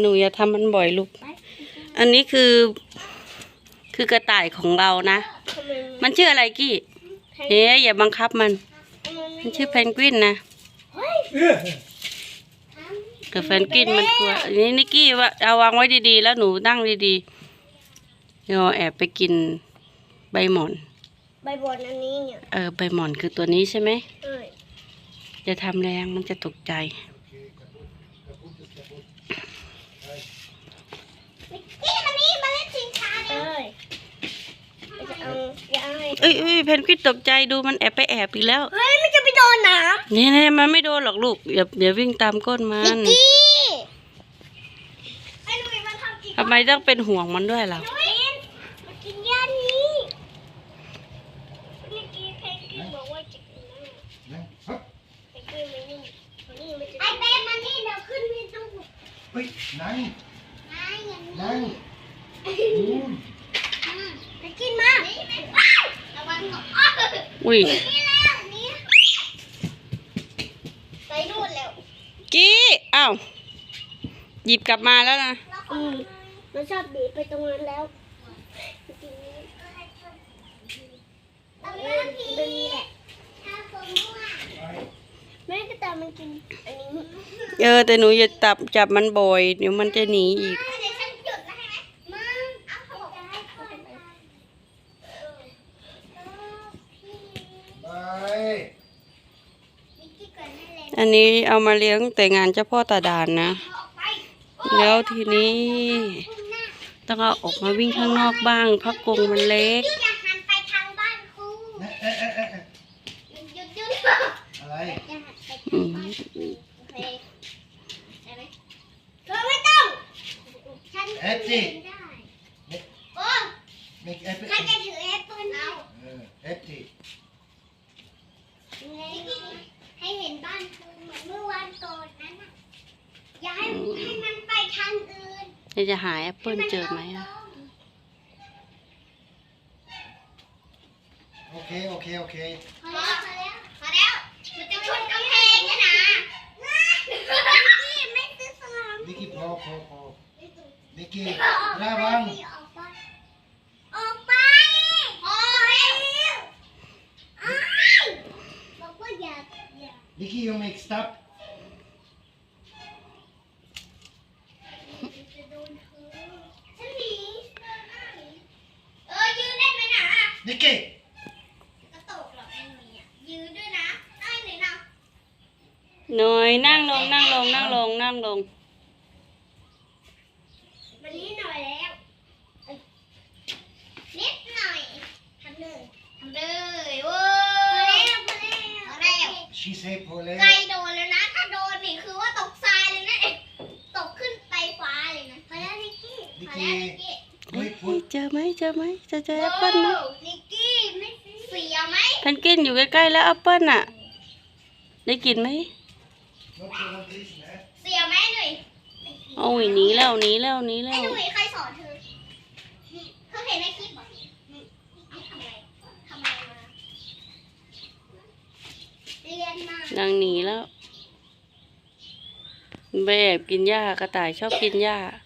หนูอย่าทำมันบ่อยลูก อันนี้คือ คือกระต่ายของเรานะทำไมมันชื่ออะไรกี้เฮ้ยอย่าบังคับมัน มัมันชื่อเพนกวินนะเฮ้ยแต่เพนกวินมันกลัวอันนี้นิกกี้ว่าเอาวางไว้ดีๆ แล้วหนูนั่งดีๆเดี๋ยวแอบไปกินใบหมอน ใบบนอันนี้เนี่ย เออใบหมอนคือตัวนี้ใช่ไหมเอ้ยจะทำแรงมันจะตกใจ นี่มันนี่มาเล่นชิงช้าเอ้ยจะเอาจะเอาให้เอ้ยเอ้ยเพนกวินตกใจดูมันแอบไปแอบอีกแล้ว เฮ้ยมันจะไปโดนน้นี่นี่มันไม่โดนหรอกลูกอย่าอย่าวิ่งตามก้นมัำนินกกี้ไอ้หนุ่ยมันทำจริงทำไมต้องเป็นห่วงมันด้วยล่ะหนุ่ยมากินย่านี้เมื่อกี้เพนกวินบอกว่าจะกินน้ำนั่งฮึบเพนกวินมันนี่มันนี่มันจะไอ้เป๊มันนี่เดี๋ยวขึ้นไปดูเฮ้ยนั่งนายอย่างนี้นั่งอืมไปกินมา อยอุ้ยนี่แล้วนี่ไปนู่นแล้วกี้อ้าวหยิบกลับมาแล้วนะอืมมันชอบบีบไปตรงนั้นแล้วกินนี้เป็นนี้แหละแม่ก็ตามมันกินอันนี้เออแต่หนูอย่าจับจับมันบ่อยเดี๋ยวมันจะหนีอีก เดี๋ยวฉันจุดแล้วใช่ไหมมึงเอาเขาบอกให้คน ไป นิกกี้ก่ อนนั่นแหละอันนี้เอามาเลี้ยงแต่งานเจ้าพ่อตาดานนะออกไปแล้วทีนี้พุ่งหน้าต้องเอาออกมาวิ่งข้างนอกบ้างเพราะกรงมันเล็กยืดอย่าหันไปทางบ้านครูเอ๊ะเอ๊ะเอ๊ะเอ๊ะหยุดหยุดอะไรอย่าหันไปอืทางมบ้านครูโอเคได้ไหมเธอไม่ต้อง ฉันเอ๊ะสิ ได้โอ้ไม่เอ๊ะใครเอ๊ะจะถือแอปเปิ้ลเอา เออเอ๊ะสิ ให้เห็นบ้านครูเหมือนเมื่อวันก่อนนั้นน่ะ อย่าให้ให้มันไปทางอื่นจะจะหาแอปเปิลเจอไหมอะ โอเค โอเค โอเค พอแล้วพอแล้วพอแล้ว มันจะชนกำแพงนะนะนี่ไม่ซื้อสลามนิกกี้พอพอพอนิกกี้ระวังออกไปออกไปพอแล้วอ้ายบอกว่าอย่าอย่า นิกกี้ you make stop จะโดนเธอฉันหนีเออยืนได้ไหม นะนิกกี้กระตกหรอกไอ้หนุ่ยอะยืนด้วยนะ ได้เลยนะหน่อยนั่งลงนั่งลงนั่งลงนั่งลง วันนี้หน่อยแล้วเอ้ยนิดหน่อยทำเลยทำเลยเว้ยพอแล้วพอแล้วพอแล้ว she say พอแล้วไกลโดนแล้วนะ ถ้าโดนนี่คือว่าตกทรายเลยนะเอ๊ะตกขึ้นไปฟ้าเลยนะพอแล้วนิกกี้พอแล้วนิกกี้ ไหมเจอไหมจะเจอแอปเปิลไหมโอ้นิกกี้ไม่เสียไหมเพนกวินอยู่ใกล้ๆแล้วแอปเปิลน่ะ ได้กินไหม no problem please นะเสียไหมหนุ่ยโอ้ยหนีแล้วหนีแล้วหนีไอ้แล้วหนุ่ยใครสอนเธอเธอเห็นในคลิปเหรอนี่ทำอะไรทำอะไรมาเรียนมานางหนีแล้วไปแอบกินหญ้ากระต่ายชอบกินหญ้าเ